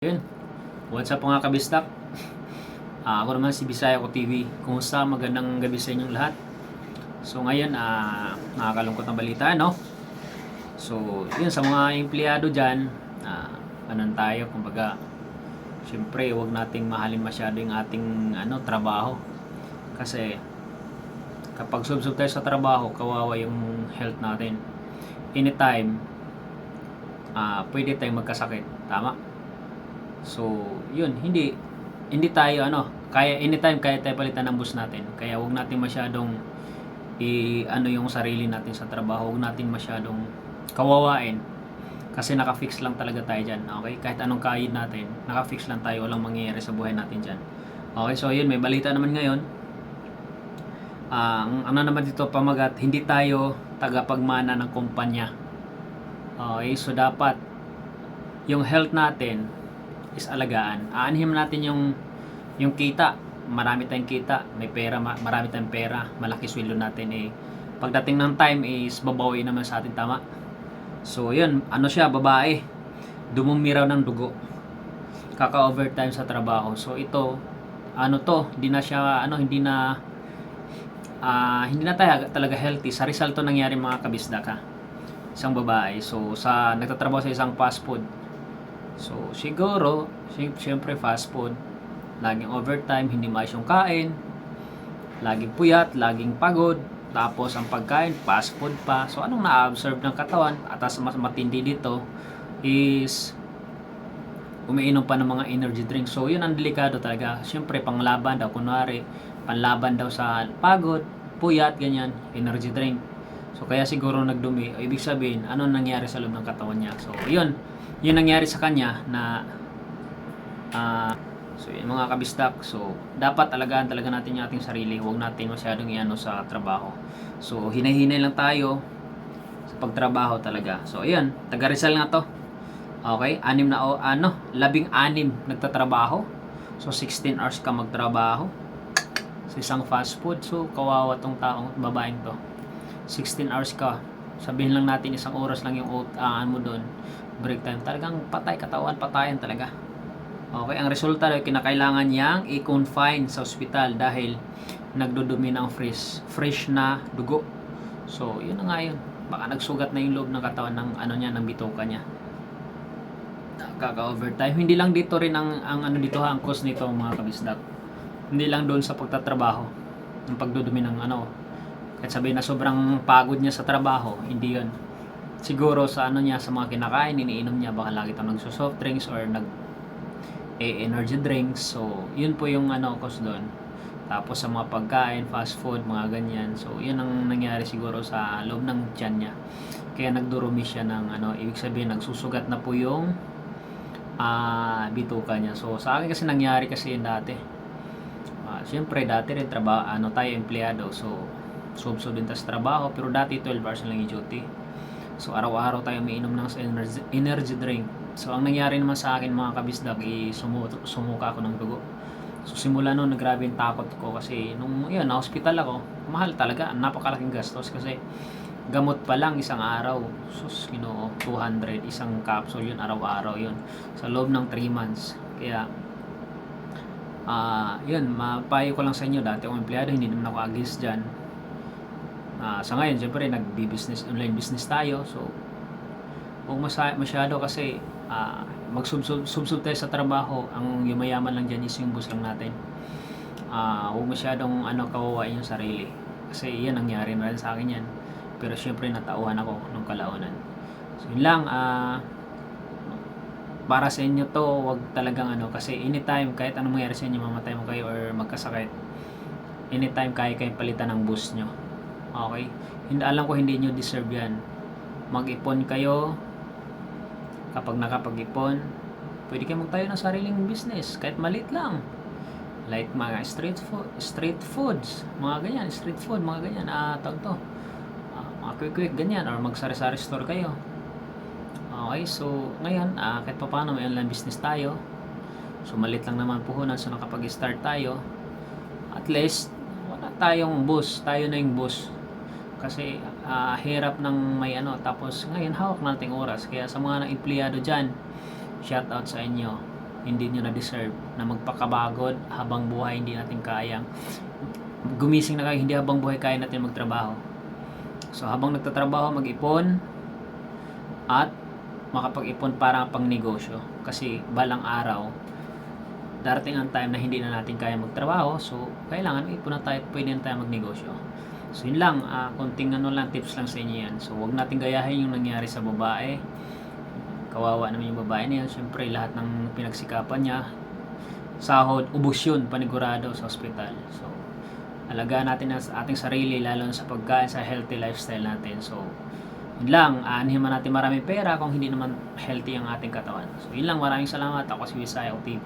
Yun. What's up mga kabistak? Ah, ako naman si Bisaya ko TV. Kumusta? Magandang gabi sa inyong lahat. So ngayon, ah, nakakalungkot na balita, no? So, yun sa mga empleyado dyan, ah, anan tayo, kumbaga, syempre, wag nating mahalin masyado yung ating ano, trabaho. Kasi, kapag subsub tayo sa trabaho, kawawa yung health natin. Anytime, ah, pwede tayong magkasakit. Tama? So, yun, hindi hindi tayo ano, kaya anytime kaya tayo palitan ng bus natin. Kaya wag natin masyadong i ano yung sarili natin sa trabaho, wag natin masyadong kawawain. Kasi naka-fix lang talaga tayo diyan, okay? Kahit anong kayod natin, naka-fix lang tayo, walang mangyayari sa buhay natin diyan. Okay, so yun, may balita naman ngayon. Ang ano naman dito pamagat, hindi tayo tagapagmana ng kumpanya. Okay, so dapat yung health natin is alagaan. Aanhin natin yung yung kita. Marami tayong kita, may pera, ma- marami tayong pera, malaki sweldo natin eh. Pagdating ng time is babawi naman sa atin tama. So yun, ano siya, babae. Dumumi raw ng dugo. Kaka-overtime sa trabaho. So ito, ano to, hindi na siya, ano, hindi na ah hindi na tayo talaga healthy. Sa result to nangyari mga kabisda ka. Isang babae. So sa nagtatrabaho sa isang fast food, So, siguro, syempre fast food, laging overtime, hindi maayos yung kain, laging puyat, laging pagod, tapos ang pagkain, fast food pa. So, anong na-observe ng katawan, at as mas matindi dito, is umiinom pa ng mga energy drink. So, yun ang delikado talaga. Syempre, panglaban daw, kunwari, panlaban daw sa pagod, puyat, ganyan, energy drink. So, kaya siguro nagdumi. Ibig sabihin, ano nangyari sa loob ng katawan niya. So, yun. Yun nangyari sa kanya na ah so yun mga kabistak so dapat alagaan talaga natin yung ating sarili. Huwag natin masyadong iano sa trabaho. So hinay-hinay lang tayo sa pagtrabaho talaga. So ayan taga Rizal nga to. Okay? Anim na o ano? Labing anim nagtatrabaho. So 16 hours ka magtrabaho sa isang fast food. So kawawa tong taong babaeng to 16 hours ka sabihin lang natin isang oras lang yung ano mo doon break time. Talagang patay katawan patayan talaga. Okay ang resulta ay kinakailangan niyang i-confine sa ospital dahil nagdudumi ng fresh fresh na dugo. So yun na nga yun. Baka nagsugat na yung loob ng katawan ng ano niya ng bituka niya. Kaka-overtime hindi lang dito rin ang, ang ano dito ha, ang cause nito mga kabisdak. Hindi lang doon sa pagtatrabaho ng pagdudumi ng ano kahit sabihin na sobrang pagod niya sa trabaho hindi yun. Siguro sa ano niya sa mga kinakain iniinom niya baka lagi itong nagso-soft drinks or nag eh, energy drinks. So yun po yung ano cause doon. Tapos sa mga pagkain fast food mga ganyan. So yun ang nangyari siguro sa loob ng tiyan niya. Kaya nagdurumi siya ng ano ibig sabihin nagsusugat na po yung ah bituka niya. So sa akin kasi nangyari kasi yun dati. Ah, Siyempre, dati rin trabaho, ano tayo, empleyado. So, sub-sub din tayo sa trabaho. Pero dati, 12 hours lang yung duty. So, araw-araw tayo umiinom ng energy, energy drink. So, ang nangyari naman sa akin, mga kabisdak, i sumu sumuka ako ng dugo. So, simula noon, nagrabe yung takot ko kasi nung, yun, na-hospital ako, mahal talaga. Napakalaking gastos kasi gamot pa lang isang araw. Sus, ginoo, 200, isang capsule yun, araw-araw yun. Sa loob ng 3 months. Kaya, Ah, yun, mapayo ko lang sa inyo dati akong empleyado, hindi naman ako against diyan. Ah, sa ngayon, syempre nagbi-business, online business tayo. So huwag masyado kasi ah, magsubsub tayo sa trabaho. Ang yumayaman lang diyan is yung boss lang natin. Ah, huwag masyadong ano kawawain yung sarili. Kasi yan nangyari na rin sa akin yan. Pero syempre natauhan ako nung kalaunan. So yun lang, ah para sa inyo to, wag talagang ano, kasi anytime, kahit anong mangyari sa inyo, mamatay mo kayo or magkasakit, anytime kaya kayong palitan ng bus nyo. Okay? Hindi, alam ko hindi nyo deserve yan. Mag-ipon kayo, kapag nakapag-ipon, pwede kayo magtayo ng sariling business, kahit maliit lang. Like mga street food, street foods, mga ganyan, street food, mga ganyan, ah, to. Ah, mga quick-quick, ganyan, or magsari-sari store kayo. Okay, so ngayon, ah, kahit pa paano may online business tayo. So malit lang naman puhunan so nakapag-start tayo. At least wala tayong boss, tayo na yung boss. Kasi ah, hirap ng may ano tapos ngayon hawak nating oras. Kaya sa mga empleyado diyan, shout out sa inyo. hindi nyo na-deserve na magpakabagod habang buhay hindi natin kayang gumising na kayo, hindi habang buhay kaya natin magtrabaho. So habang nagtatrabaho, mag-ipon at makapag-ipon para pang negosyo. Kasi balang araw, darating ang time na hindi na natin kaya magtrabaho. So kailangan ipon na tayo, pwede na tayo magnegosyo. So yun lang, ah, konting ano lang, tips lang sa inyo yan. So huwag natin gayahin yung nangyari sa babae. Kawawa naman yung babae niya. Siyempre lahat ng pinagsikapan niya, sahod, ubos yun, panigurado sa ospital. So, alagaan natin ang ating sarili, lalo na sa pagkain, sa healthy lifestyle natin. So, yun lang, aanhin man natin maraming pera kung hindi naman healthy ang ating katawan. So, yun lang, maraming salamat. Ako si Visaya TV.